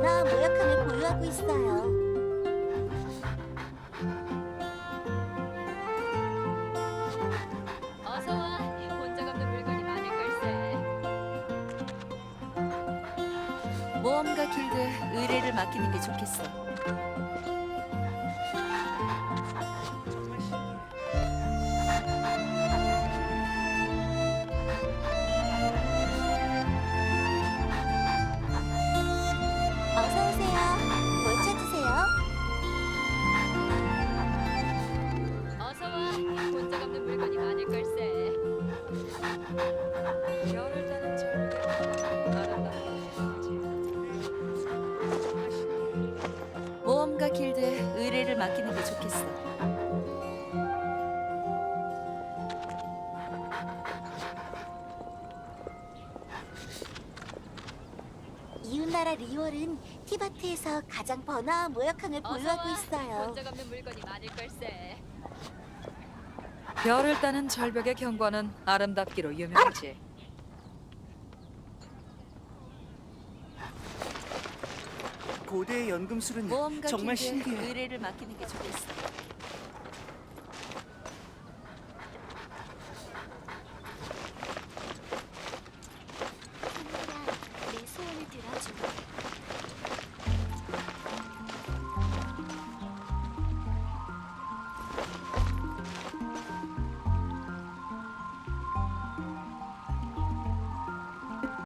번화한 모욕함을 보유하고 있어요. 어서 와. 본적 없는 물건이 많을 걸세. 모험가 길드에 의뢰를 맡기는 게 좋겠어. 모험가 길드에 의뢰를 맡기는 게 좋겠어. 이웃나라 리월은 티바트에서 가장 번화한 모욕함을 어서 보유하고 와. 있어요. 본적 없는 물건이 많을 걸세. 별을 따는 절벽의 경관은 아름답기로 유명하지. 고대의 연금술은 모험가 정말 신기해. 의뢰를 맡기는 게 좋겠어.